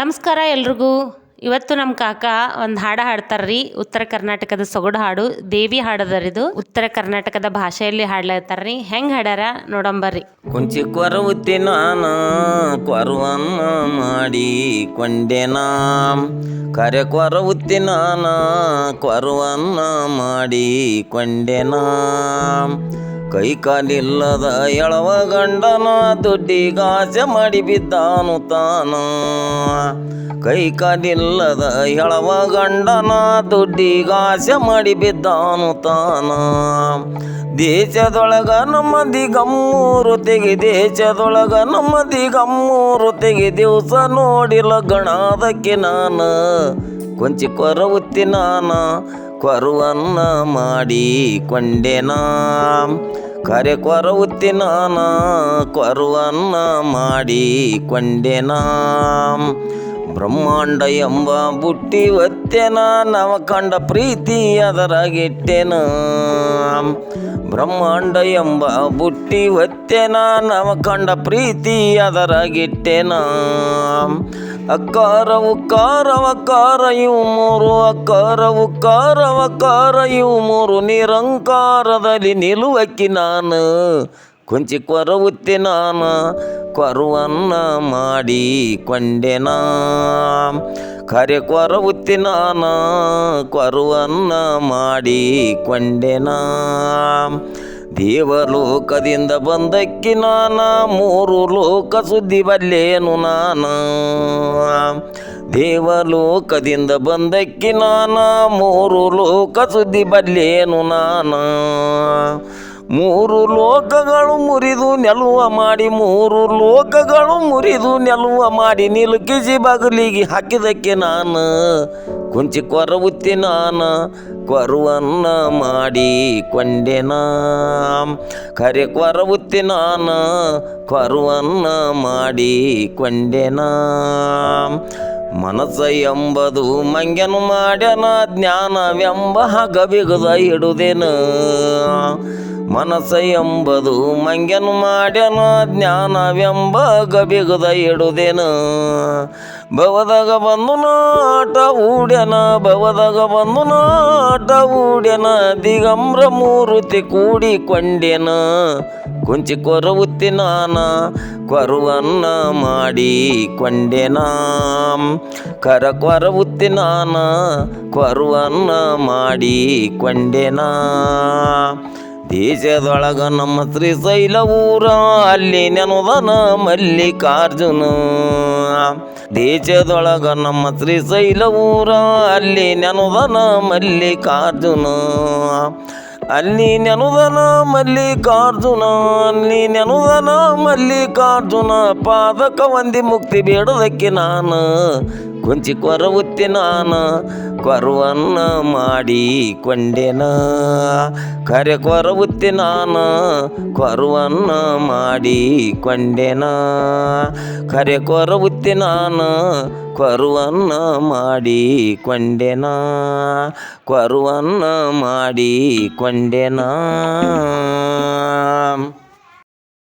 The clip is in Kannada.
ನಮಸ್ಕಾರ ಎಲ್ರಿಗೂ. ಇವತ್ತು ನಮ್ಮ ಕಾಕ ಒಂದು ಹಾಡು ಹಾಡ್ತಾರ್ರಿ. ಉತ್ತರ ಕರ್ನಾಟಕದ ಸೊಗಡು ಹಾಡು, ದೇವಿ ಹಾಡದರಿದು ಉತ್ತರ ಕರ್ನಾಟಕದ ಭಾಷೆಯಲ್ಲಿ ಹಾಡ್ಲತ್ತಾರ್ರಿ ಹೆಂಗ್ ಹಾಡ್ಯಾರ ನೋಡಂಬರ್ರಿ ಕೊಂಚಿ ಕೊರವುತ್ತಿ ನಾನ, ಕೊರವನ್ನ ಮಾಡಿ ಕೊಂಡೆನ ಕರೆ ಕೊರವುತ್ತಿ ನಾನ, ಕೊರವನ್ನ ಮಾಡಿ ಕೊಂಡೆನ ಕೈ ಕಾಲಿಲ್ಲದ ಎಳವ ಗಂಡನ ದುಡ್ಡಿಗಾಸೆ ಮಾಡಿ ಬಿದ್ದಾನು ತಾನ. ಕೈ ಕಾಲಿಲ್ಲದ ಎಳವ ಗಂಡನ ದುಡ್ಡಿಗಾಸೆ ಮಾಡಿ ಬಿದ್ದಾನು ತಾನ. ದೇಶದೊಳಗ ನಮ್ಮದಿ ಗಮ್ಮೂರು ತೆಗಿ, ದೇಶದೊಳಗ ನಮ್ಮದಿ ಗಮ್ಮೂರು ತೆಗಿ, ದಿವಸ ನೋಡಿಲ್ಲ ಗಣಾದಕ್ಕೆ ನಾನು. ಕೊಂಚಿ ಕೊರವುತ್ತಿ ನಾನ, ಕೊರುವನ್ನ ಮಾಡಿ ಕೊಂಡೆನ ಕರೆ ಕೊರವುತ್ತಿ ನಾನ, ಕೊರುವನ್ನ ಮಾಡಿ ಕೊಂಡೆನ ಬ್ರಹ್ಮಾಂಡ ಎಂಬ ಬುಟ್ಟಿ ಒತ್ತೆನ ನವ ಕಂಡ ಪ್ರೀತಿ ಅದರಾಗಿಟ್ಟೆನ ಬ್ರಹ್ಮಾಂಡ ಎಂಬ ಬುಟ್ಟಿ ಒತ್ತೆನ ನವ ಕಂಡ ಪ್ರೀತಿ ಅದರಾಗಿಟ್ಟೆನ ಅಕ್ಕಾರ ಉಕ್ಕಾರ ವಕಾರ ಇವು ಮೂರು ಅಕ್ಕಾರ ಉಕ್ಕಾರ ವಕಾರ ಇವು ಮೂರು ನಿರಂಕಾರದಲ್ಲಿ ನಿಲುವಕ್ಕಿ ನಾನು ಕೊಂಚಿ ಕೊರವುತ್ತಿ ನಾನು ಕೊರವನ್ನ ಮಾಡಿ ಕೊಂಡೆನ ಕರೆ ಕೊರವುತ್ತಿ ನಾನು ಕೊರವನ್ನ ಮಾಡಿ ಕೊಂಡೆನ ದೇವಲೋಕದಿಂದ ಬಂದಕ್ಕಿ ನಾನ, ಮೂರು ಲೋಕ ಸುದ್ದಿ ಬಲ್ಲೇನು ನಾನ? ದೇವಲೋಕದಿಂದ ಬಂದಕ್ಕಿ ನಾನ, ಮೂರು ಲೋಕ ಸುದ್ದಿ ಬಲ್ಲೇನು ನಾನ? ಮೂರು ಲೋಕಗಳು ಮುರಿದು ನೆಲುವ ಮಾಡಿ, ಮೂರು ಲೋಕಗಳು ಮುರಿದು ನೆಲುವ ಮಾಡಿ ನಿಲುಕಿಸಿ ಬಗಲಿಗೆ ಹಾಕಿದಕ್ಕೆ ನಾನು ಕುಂಚಿ ಕೊರವುತ್ತಿ ನಾನು ಕೊರವನ್ನ ಮಾಡಿ ಕೊಂಡೆನ ಕರೆ ಕೊರವುತ್ತಿ ನಾನು ಕೊರವನ್ನ ಮಾಡಿ ಕೊಂಡೆನ ಮನಸ್ಸ ಎಂಬದು ಮಂಗ್ಯನು ಮಾಡ್ಯನ, ಜ್ಞಾನವೆಂಬ ಹಗಬಿಗದ ಹಿಡುದೇನ ಮನಸ್ಸ ಎಂಬುದು ಮಂಗ್ಯನು ಮಾಡ್ಯನ, ಜ್ಞಾನವೆಂಬ ಗಬಿಗದ ಇಡುದೇನು. ಭವದಾಗ ಬಂದು ನಾಟ ಊಡ್ಯನ, ಭವದಾಗ ಬಂದು ನಾಟ ಊಡ್ಯನ, ದಿಗಂಬ್ರ ಮೂರುತಿ ಕೂಡಿಕೊಂಡೆನ ಕುಂಚಿ ಕೊರವುತ್ತಿ ನಾನ, ಕೊರುವನ್ನ ಮಾಡಿ ಕೊಂಡೆನ. ಕರ ಕೊರವುತ್ತಿ ನಾನ, ಕೊರುವನ್ನ ಮಾಡಿ ಕೊಂಡೆನ. ದೇಶದೊಳಗ ನಮ್ಮ ಶ್ರೀಶೈಲ ಊರ ಅಲ್ಲಿ ನೆನದನ ಮಲ್ಲಿಕಾರ್ಜುನ. ದೇಶದೊಳಗ ನಮ್ಮ ಶ್ರೀಶೈಲ ಊರ ಅಲ್ಲಿ ನೆನದನ ಮಲ್ಲಿಕಾರ್ಜುನ. ಅಲ್ಲಿ ನೆನುದನ ಮಲ್ಲಿಕಾರ್ಜುನ, ಅಲ್ಲಿ ನೆನುದನ ಮಲ್ಲಿಕಾರ್ಜುನ, ಪಾದಕ ಒಂದಿ ಮುಕ್ತಿ ಬೇಡದಕ್ಕೆ ನಾನು, ಕೊಂಚಿ ಕೊರವುತ್ತಿ ನಾನು, ಕೊರವನ್ನ ಮಾಡಿ ಕೊಂಡೆನ ಕರೆ ಕೊರವುತ್ತಿ ನಾನು, ಕೊರವನ್ನ ಮಾಡಿ ಕೊಂಡೆನ ಕರೆ ಕೊರವುತ್ತಿ ನಾನು ಕೊರವನ್ನ ಮಾಡಿ ಕೊಂಡೆನ? ಕೊರುವನ್ನ ಮಾಡಿ ಕೊಂಡೆನ?